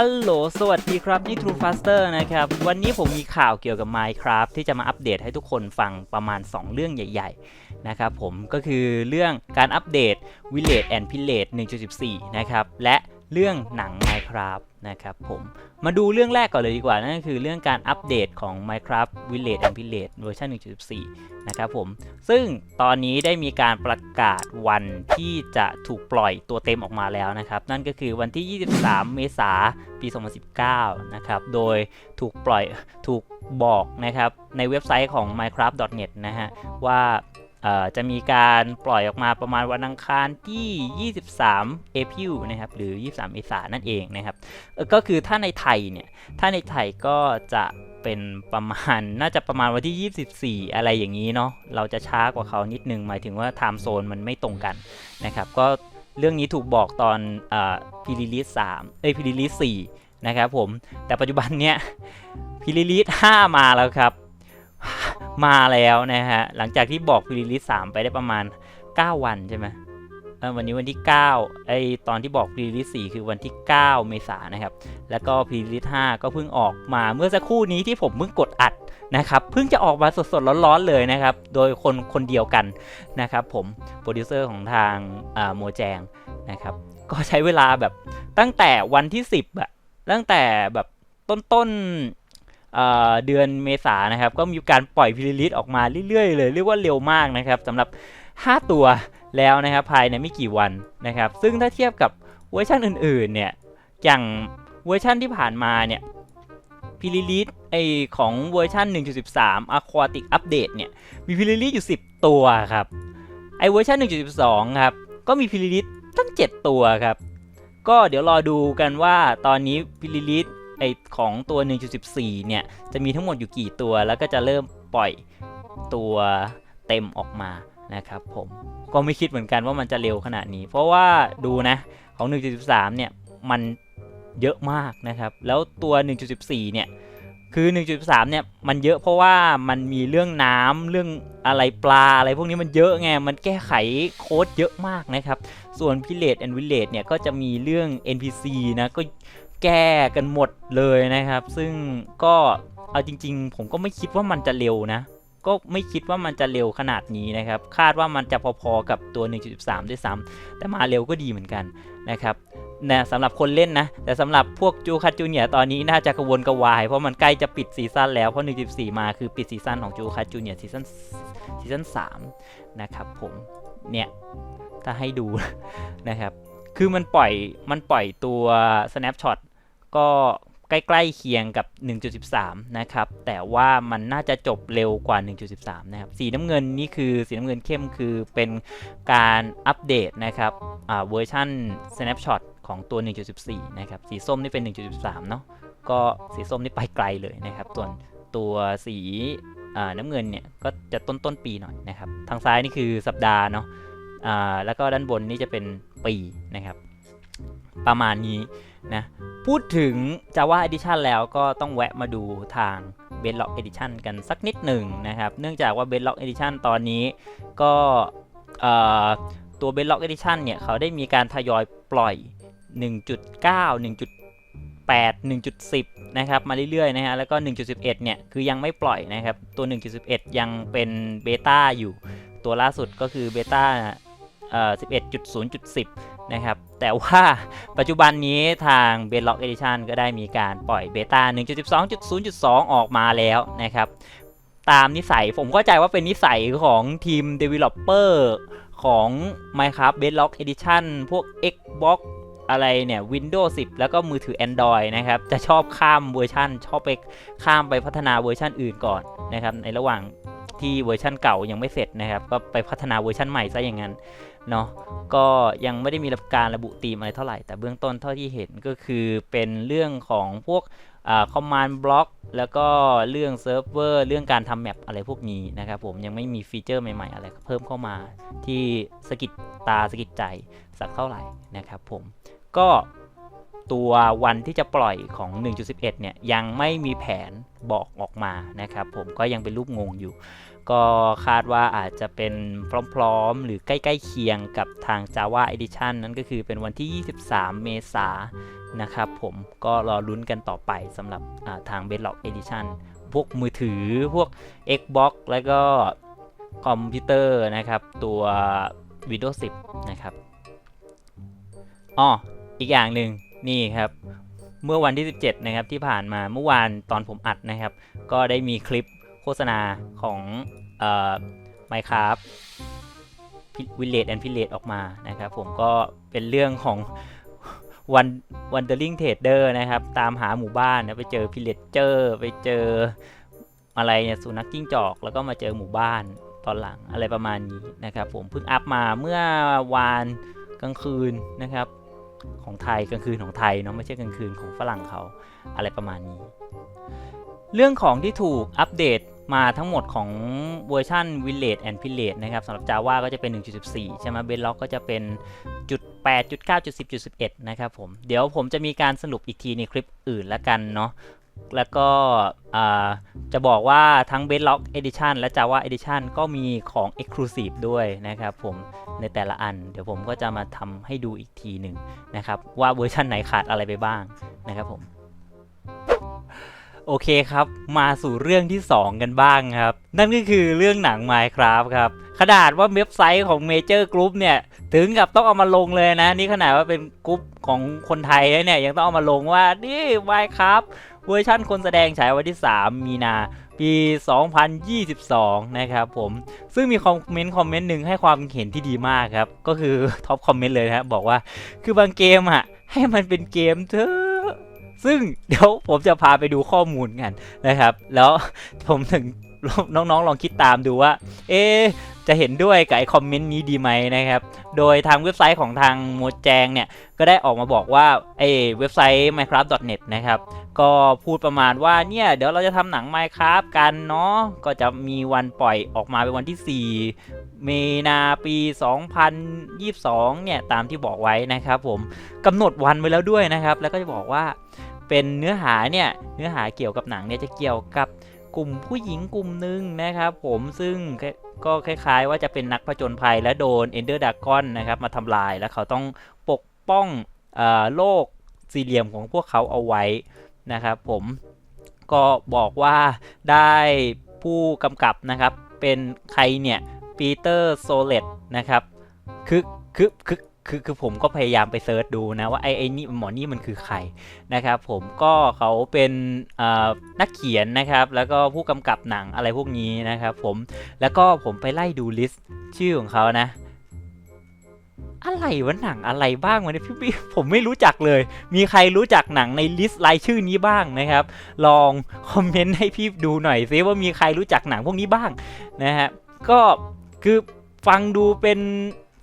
ฮัลโหล สวัสดีครับ นี่ True Faster นะครับ วันนี้ผมมีข่าวเกี่ยวกับ Minecraft ที่จะมาอัปเดตให้ทุกคนฟังประมาณ 2 เรื่องใหญ่ ๆ นะครับผม ก็คือเรื่องการอัปเดต Village and Pillage 1.14 นะครับ และ เรื่องหนัง Minecraft นะครับผมมาดูเรื่องแรกก่อนเลยดีกว่า นั่นก็คือเรื่องการอัปเดตของ Minecraft Village and Pillage เวอร์ชัน1.14 นะครับผม ซึ่งตอนนี้ได้มีการประกาศวันที่จะถูกปล่อยตัวเต็มออกมาแล้วนะครับ นั่นก็คือวันที่ 23 เมษายนปี 2019 นะครับ โดยถูกปล่อยถูกบอกนะครับในเว็บไซต์ของ minecraft.net นะฮะว่า จะมีการปล่อยออกมาประมาณวันอังคารที่ 23 เอพิลนะครับหรือ 23 เมษายนนั่นเองนะครับก็คือถ้าในไทยเนี่ยถ้าในไทยก็จะเป็นประมาณน่าจะประมาณวันที่ 24 อะไรอย่างนี้เนาะเราจะช้ากว่าเขานิดนึง หมายถึงว่าไทม์โซนมันไม่ตรงกันนะครับก็เรื่องนี้ถูกบอกตอนพีรีลิสสามเอ้ยพีรีลิสสี่นะครับผมแต่ปัจจุบันเนี้ยพีรีลิสห้ามาแล้วครับ มาแล้วนะฮะ หลังจากที่บอกพีรีลิสสามไปได้ประมาณ 9 วันใช่ไหมวันนี้วันที่ 9 ไอตอนที่บอกพีรีลิสสี่คือวันที่ 9 เมษายนนะครับ แล้วก็พีรีลิส5ก็เพิ่งออกมาเมื่อสักครู่นี้ที่ผมเพิ่งกดอัดนะครับ เพิ่งจะออกมาสดๆร้อนๆเลยนะครับ โดยคนคนเดียวกันนะครับผมโปรดิวเซอร์ของทางโมแจงนะครับ ก็ใช้เวลาแบบตั้งแต่วันที่ 10อะตั้งแต่แบบต้นๆ เเดือนเมษานะครับ ก็มีการปล่อยพีรีลิสออกมาเรื่อยๆเลย เรียกว่าเร็วมากนะครับสำหรับ 5 ตัวแล้วนะครับภายในไม่กี่วันนะครับ ซึ่งถ้าเทียบกับเวอร์ชันอื่นๆเนี่ยอย่างเวอร์ชันที่ผ่านมาเนี่ยพิลิลิสไอของเวอร์ชัน1.13 Aquatic Update เนี่ยมีพิลิลิสอยู่ 10 ตัวครับไอเวอร์ชัน1.12 ครับ ก็มีพิลิลิสตั้ง 7 ตัวครับ ก็เดี๋ยวรอดูกันว่าตอนนี้พิลิลิส ไอของตัว 1.14 เนี่ย จะมีทั้งหมดอยู่กี่ตัว แล้วก็จะเริ่มปล่อยตัวเต็มออกมานะครับผมก็ไม่คิดเหมือนกันว่ามันจะเร็วขนาดนี้ เพราะว่าดูนะของ 1.13 เนี่ย มันเยอะมากนะครับ แล้วตัว 1.14 เนี่ย คือ 1.3 เนี่ย มันเยอะเพราะว่ามันมีเรื่องน้ำเรื่องอะไรปลาอะไรพวกนี้มันเยอะไง มันแก้ไขโค้ดเยอะมากนะครับ ส่วน Village and Village เนี่ย ก็จะมีเรื่อง NPC นะ ก็ แก้กันหมดเลยนะครับ ซึ่งก็เอาจริง ๆ ผมก็ไม่คิดว่ามันจะเร็วนะ ก็ไม่คิดว่ามันจะเร็วขนาดนี้นะครับ คาดว่ามันจะพอๆกับตัว 1.13 ด้วยซ้ำแต่มาเร็วก็ดีเหมือนกันนะครับนะสำหรับคนเล่นนะ แต่สำหรับพวกจูคัตจูเนียตอนนี้น่าจะกระวนกระวาย เพราะมันใกล้จะปิดซีซั่นแล้ว เพราะ 1.14 มาคือปิดซีซั่นของจูคัตจูเนียซีซั่นซีซั่น3นะครับผม เนี่ย ถ้าให้ดูนะครับ คือมันปล่อยมันปล่อยตัว snapshot ก็ใกล้ๆเคียงกับ 1.13 นะครับ แต่ว่ามันน่าจะจบเร็วกว่า 1.13 นะครับ สีน้ำเงินนี่คือสีน้ำเงินเข้มคือเป็นการอัปเดตนะครับเวอร์ชัน snapshot ของตัว 1.14 นะครับ สีส้มนี่เป็น 1.13 เนาะ ก็สีส้มนี่ไปไกลเลยนะครับ ส่วนตัวสีน้ำเงินเนี่ยก็จะต้นต้นปีหน่อยนะครับ ทางซ้ายนี่คือสัปดาห์เนาะแล้วก็ด้านบนนี่จะเป็นปีนะครับ ประมาณนี้ นะพูดถึง Java Edition แล้วก็ต้องแวะมาดูทาง Bedrock Edition กันสักนิดหนึ่งนะครับ เนื่องจากว่า Bedrock Edition ตอนนี้ก็ตัว Bedrock Edition เนี่ย เขาได้มีการทยอยปล่อย 1.9 1.8 1.10 นะครับ มาเรื่อยๆ นะฮะ แล้วก็ 1.11 เนี่ย คือยังไม่ปล่อยนะครับ ตัว 1.11 ยังเป็นเบต้าอยู่ ตัวล่าสุดก็คือเบต้า11.0.10 นะครับ แต่ว่าปัจจุบันนี้ทาง Bedrock Edition ก็ได้มีการปล่อยเบต้า 1.12.0.2 ออกมาแล้วนะครับ ตามนิสัยผมเข้าใจว่าเป็นนิสัยของทีม Developer ของ Minecraft Bedrock Edition พวก Xbox อะไรเนี่ย Windows 10 แล้วก็มือถือ Android นะครับ จะชอบข้ามเวอร์ชันชอบไปข้ามไปพัฒนาเวอร์ชันอื่นก่อนนะครับ ในระหว่างที่เวอร์ชันเก่ายังไม่เสร็จนะครับ ก็ไปพัฒนาเวอร์ชันใหม่ซะอย่างนั้น เนาะก็ยังไม่ได้มีการระบุธีมอะไรเท่าไหร่ แต่เบื้องต้นเท่าที่เห็นก็คือเป็นเรื่องของพวกคอมมานด์บล็อกแล้วก็เรื่องเซิร์ฟเวอร์เรื่องการทำแมปอะไรพวกนี้นะครับผมยังไม่มีฟีเจอร์ใหม่ๆ อะไรเพิ่มเข้ามา ที่สะกิดตาสะกิดใจสักเท่าไหร่นะครับผมก็ตัววันที่จะปล่อยของ 1.11 เนี่ยยังไม่มีแผนบอกออกมานะครับผมก็ยังเป็นรูปงงอยู่ ก็คาดว่าอาจจะเป็นพร้อมๆ หรือใกล้ๆเคียงกับทาง Java Edition นั่นก็คือเป็นวันที่ 23 เมษายนนะครับผมก็รอลุ้นกันต่อไปสำหรับทาง b e d l o c k Edition พวกมือถือพวก Xbox แล้วก็คอมพิวเตอร์นะครับ ตัว Windows 10 นะครับอ๋ออีกอย่างหนึ่งนี่ครับเมื่อวันที่ 17 นะครับที่ผ่านมาเมื่อวานตอนผมอัดนะครับ ก็ได้มีคลิป ฆษณาของเอ่อ Minecraft Village and Village ออกมานะครับ ผมก็เป็นเรื่องของวัน Wandering Trader นะครับ ตามหาหมู่บ้านนะไปเจอ Pillager ไปเจออะไรเนี่ยสุนัขจิ้งจอก แล้วก็มาเจอหมู่บ้านตอนหลังอะไรประมาณนี้นะครับ ผมเพิ่งอัพมาเมื่อวานกลางคืนนะครับ ของไทยกลางคืนของไทยเนาะไม่ใช่กลางคืนของฝรั่งเขาอะไรประมาณนี้ เรื่องของที่ถูกอัปเดต มาทั้งหมดของเวอร์ชัน Village and Village นะครับสำหรับ Java ก็จะเป็น 1.14 ใช่ไหม Bedrock ก็จะเป็นจุด8จุด9จุด10จุด11 นะครับผม เดี๋ยวผมจะมีการสรุปอีกทีในคลิปอื่นละกันเนาะแล้วก็จะบอกว่าทั้ง Bedrock Edition และ Java Edition ก็มีของ Exclusive ด้วยนะครับผมในแต่ละอัน เดี๋ยวผมก็จะมาทำให้ดูอีกทีหนึ่งนะครับ ว่าเวอร์ชันไหนขาดอะไรไปบ้างนะครับผม โอเคครับ มาสู่เรื่องที่ 2 กันบ้างครับ นั่นก็คือเรื่องหนัง Minecraft ครับ ขนาดว่าเว็บไซต์ของ Major Group เนี่ย ถึงกับต้องเอามาลงเลยนะ นี่ขนาดว่าเป็นกรุ๊ปของคนไทยเนี่ย ยังต้องเอามาลงว่า นี่ Minecraft เวอร์ชั่นคนแสดงฉายวันที่ 3 มีนาปี 2022 นะครับผม ซึ่งมีคอมเมนต์คอมเมนต์หนึ่งให้ความเห็นที่ดีมากครับ ก็คือท็อปคอมเมนต์เลยนะครับบอกว่า คือบางเกมอะให้มันเป็นเกมเถอะ ซึ่งเดี๋ยวผมจะพาไปดูข้อมูลกันนะครับ แล้วผมถึงน้องๆ ลองคิดตามดูว่า เอ๊จะเห็นด้วยกับไอคอมเมนต์นี้ดีไหมนะครับ โดยทางเว็บไซต์ของทางโมแจงเนี่ย ก็ได้ออกมาบอกว่าไอเว็บไซต์ minecraft.net นะครับ ก็พูดประมาณว่าเนี่ย เดี๋ยวเราจะทำหนัง Minecraft กันเนาะ ก็จะมีวันปล่อยออกมาเป็นวันที่4มีนาปี 2022 เนี่ย ตามที่บอกไว้นะครับผมกำหนดวันไว้แล้วด้วยนะครับ แล้วก็จะบอกว่า เป็นเนื้อหาเนี่ยเนื้อหาเกี่ยวกับหนังเนี่ยจะเกี่ยวกับกลุ่มผู้หญิงกลุ่มหนึ่งนะครับผมซึ่งก็คล้ายๆ ว่าจะเป็นนักผจญภัยและโดน Ender Dragon นนะครับมาทำลายแล้วเขาต้องปกป้องอโลกสี่เหลี่ยมของพวกเขาเอาไว้นะครับผมก็บอกว่าได้ผู้กำกับนะครับเป็นใครเนี่ยปีเตอร์โซเลตนะครับคือคือคือ คือคือผมก็พยายามไปเซิร์ชดูนะว่าไอ้ไอ้นี่หมอนี่มันคือใครนะครับผมก็เขาเป็นนักเขียนนะครับแล้วก็ผู้กำกับหนังอะไรพวกนี้นะครับผมแล้วก็ผมไปไล่ดูลิสต์ชื่อของเขานะอะไรวะหนังอะไรบ้างวะเนี่ยพี่พี่ผมไม่รู้จักเลย มีใครรู้จักหนังในลิสต์รายชื่อนี้บ้างนะครับ ลองคอมเมนต์ให้พี่ดูหน่อยซิว่ามีใครรู้จักหนังพวกนี้บ้างนะฮะก็คือฟังดูเป็น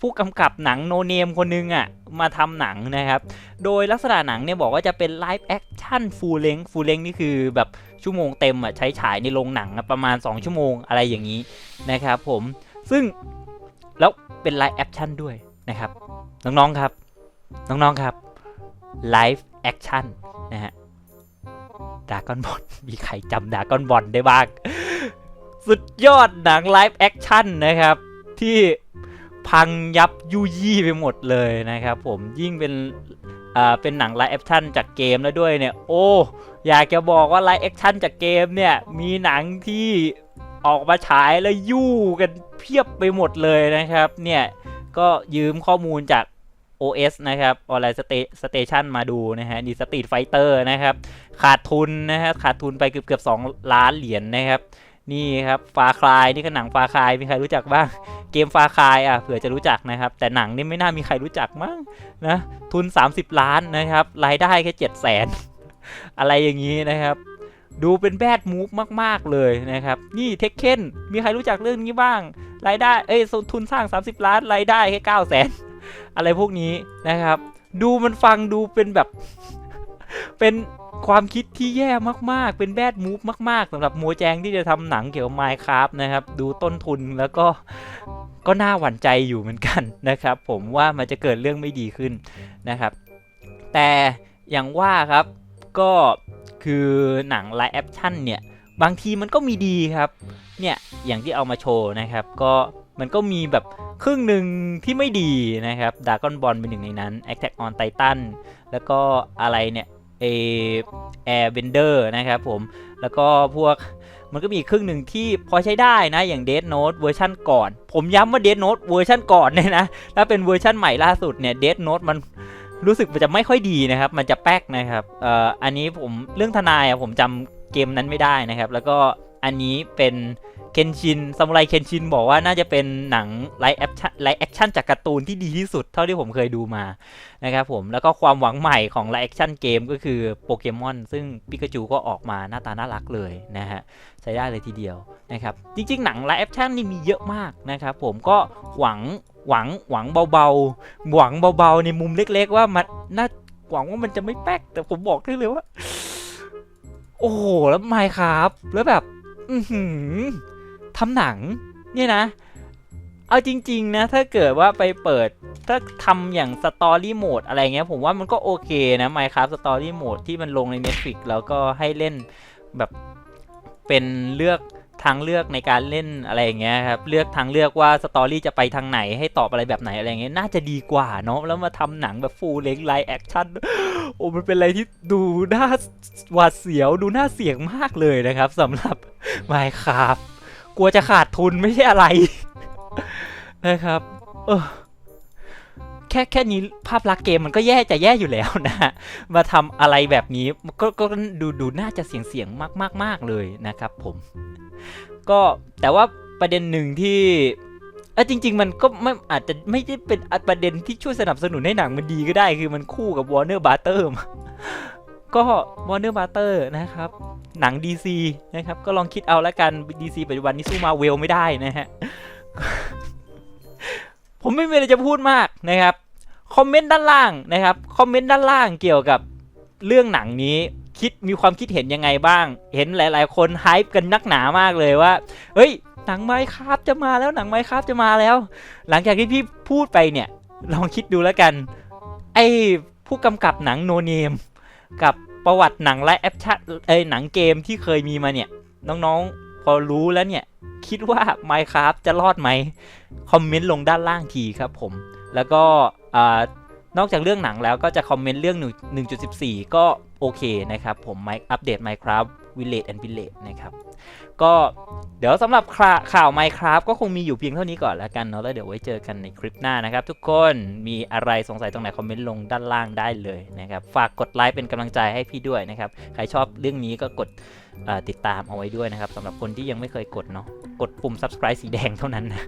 ผู้กำกับหนังโนเนมคนนึงอะ่ะมาทำหนังนะครับ โดยลักษณะหนังเนี่ยบอกว่าจะเป็นไลฟ์แอคชั่นฟูลเลงฟูลเลงนี่คือแบบชั่วโมงเต็มอะ่ะใช้ฉายในโรงหนังประมาณ 2 ชั่วโมงอะไรอย่างนี้นะครับผมซึ่งแล้วเป็นไลฟ์แอคชั่นด้วยนะครับ น้องๆครับน้องๆครับไลฟ์แอคชั่นนะฮะดากอนบอลมีใครจำดากอนบอลได้บ้าง สุดยอดหนังไลฟ์แอคชั่นนะครับ ที่ พังยับยุยี่ไปหมดเลยนะครับผมยิ่งเป็นอ่าเป็นหนังไลฟ์แอคชั่นจากเกมแล้วด้วยเนี่ยโอ้อยากจะบอกว่าไลฟ์แอคชั่นจากเกมเนี่ยมีหนังที่ออกมาฉายแล้วยู่กันเพียบไปหมดเลยนะครับเนี่ยก็ยืมข้อมูลจาก OS นะครับออนไลน์สเตชันมาดูนะฮะดีสตรีทไฟเตอร์นะครับ ขาดทุนนะฮะขาดทุนไปเกือบเกือบสองล้านเหรียญนนะครับ นี่ครับฟาคลายนี่ก็หนังฟาคลายมีใครรู้จักบ้าง เกมฟาคลายอะเผื่อจะรู้จักนะครับ แต่หนังนี่ไม่น่ามีใครรู้จักมั้งนะทุน 30 ล้านนะครับ รายได้แค่7 0 0 0 0นอะไรอย่างนี้นะครับ ดูเป็นแบดมูฟมาก ๆ เลยนะครับ นี่เทคเคนมีใครรู้จักเรื่องนี้บ้าง รายได้เอ้ยทุนสร้าง 30 ล้านรายได้แค่9 0 0 0 0นอะไรพวกนี้นะครับ ดูมันฟังดูเป็นแบบ เป็นความคิดที่แย่มากๆ เป็นแบดมูฟมาก ๆสำหรับโมแจงที่จะทำหนังเกี่ยวกับ Minecraft นะครับ ดูต้นทุนแล้วก็ก็น่าหวั่นใจอยู่เหมือนกันนะครับ ผมว่ามันจะเกิดเรื่องไม่ดีขึ้นนะครับ แต่อย่างว่าครับก็คือหนังไลฟ์แอคชั่นเนี่ยบางทีมันก็มีดีครับ เนี่ยอย่างที่เอามาโชว์นะครับ ก็มันก็มีแบบครึ่งหนึ่งที่ไม่ดีนะครับดากอนบอลเป็นหนึ่งในนั้น Attack on Titan แล้วก็อะไรเนี่ย เอแอร์เบนเดอร์นะครับผม แล้วก็พวกมันก็มีครึ่งหนึ่งที่พอใช้ได้นะอย่าง Dead Note เวอร์ชันก่อน ผมย้ำว่า Dead Note เวอร์ชันก่อนเนี่ยนะ ถ้าเป็นเวอร์ชันใหม่ล่าสุดเนี่ย Dead Note มันรู้สึกมันจะไม่ค่อยดีนะครับ มันจะแป๊กนะครับเอ่ออันนี้ผมเรื่องทนายอะผมจำเกมนั้นไม่ได้นะครับ แล้วก็อันนี้เป็น เคนชินซามูไรเคนชินบอกว่าน่าจะเป็นหนังไลฟ์แอคชั่นไลฟ์แอคชั่นจากการ์ตูนที่ดีที่สุดเท่าที่ผมเคยดูมานะครับผมแล้วก็ความหวังใหม่ของไลฟ์แอคชั่นเกมก็คือโปเกมอนซึ่งปิกาจูก็ออกมาหน้าตาน่ารักเลยนะฮะใช้ได้เลยทีเดียวนะครับจริง ๆ หนังไลฟ์แอคชั่นนี่มีเยอะมากนะครับผมก็หวังหวังหวังเบาๆ หวังเบาๆ ในมุมเล็ก ๆ ว่ามันน่าหวังว่ามันจะไม่แป๊กแต่ผมบอกได้เลยว่า โอ้โห แล้วไมค์ครับ แล้วแบบ อื ทำหนังเนี่ยนะ เอาจริง ๆ นะ ถ้าเกิดว่าไปเปิดถ้าทำอย่างสตอรี่โหมดอะไรเงี้ย ผมว่ามันก็โอเคนะ Minecraft Story Mode ที่มันลงใน Netflix แล้วก็ให้เล่นแบบเป็นเลือกทางเลือกในการเล่นอะไรอย่างเงี้ยครับเลือกทางเลือกว่าสตอรี่จะไปทางไหนให้ตอบอะไรแบบไหนอะไรเงี้ยน่าจะดีกว่าเนาะแล้วมาทำหนังแบบฟูลเล็กไลท์แอคชั่นโอ้มันเป็นอะไรที่ดูน่าหวาดเสียวดูน่าเสี่ยงมากเลยนะครับสำหรับ Minecraft กลัวจะขาดทุนไม่ใช่อะไร นะครับ เออแค่แค่นี้ภาพลักษณ์เกมมันก็แย่จะแย่อยู่แล้วนะมาทำอะไรแบบนี้ก็ก็ดูดูน่าจะเสียงเสียงมากมากมากเลยนะครับผม ก็แต่ว่าประเด็นหนึ่งที่เออจริง ๆ มันก็ไม่อาจจะไม่ได้เป็นประเด็นที่ช่วยสนับสนุนให้หนังมันดีก็ได้ คือมันคู่กับ Warner Butter มา ก็ Warner Butter นะครับ หนัง DC นะครับ ก็ลองคิดเอาละกัน DC ปัจจุบันนี้สู้มาเวลไม่ได้นะฮะ ผมไม่มีอะไรจะพูดมากนะครับ คอมเมนต์ด้านล่างนะครับ คอมเมนต์ด้านล่างเกี่ยวกับเรื่องหนังนี้คิดมีความคิดเห็นยังไงบ้าง เห็นหลาย ๆ คนไฮป์กันนักหนามากเลยว่า เฮ้ย หนังไมค์ครับจะมาแล้วหนังไมค์ครับจะมาแล้ว หลังจากที่พี่พูดไปเนี่ย ลองคิดดูแล้วกัน ไอ้ผู้กำกับหนังโนเนม กับประวัติหนังและแอปชั่นเอ้ยหนังเกมที่เคยมีมาเนี่ย น้องๆ พอรู้แล้วเนี่ย คิดว่า Minecraft จะรอดไหมคอมเมนต์ลงด้านล่างทีครับผม แล้วก็นอกจากเรื่องหนังแล้วก็จะคอมเมนต์เรื่อง 1.14 ก็โอเคนะครับผมอัปเดต Minecraft Village and Village นะครับ ก็เดี๋ยวสำหรับข่าว Minecraft ก็คงมีอยู่เพียงเท่านี้ก่อนแล้วกันเนาะแล้วเดี๋ยวไว้เจอกันในคลิปหน้านะครับ ทุกคนมีอะไรสงสัยตรงไหน คอมเมนต์ลงด้านล่างได้เลยนะครับ ฝากกดไลค์เป็นกำลังใจให้พี่ด้วยนะครับ ใครชอบเรื่องนี้ก็กดติดตามเอาไว้ด้วยนะครับสำหรับคนที่ยังไม่เคยกดเนาะกดปุ่ม subscribe สีแดงเท่านั้นนะ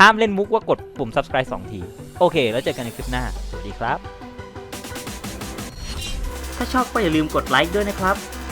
ห้ามเล่นมุกว่ากดปุ่ม subscribe 2 ที โอเค แล้วเจอกันในคลิปหน้า สวัสดีครับ ถ้าชอบก็อย่าลืมกดไลค์ด้วยนะครับ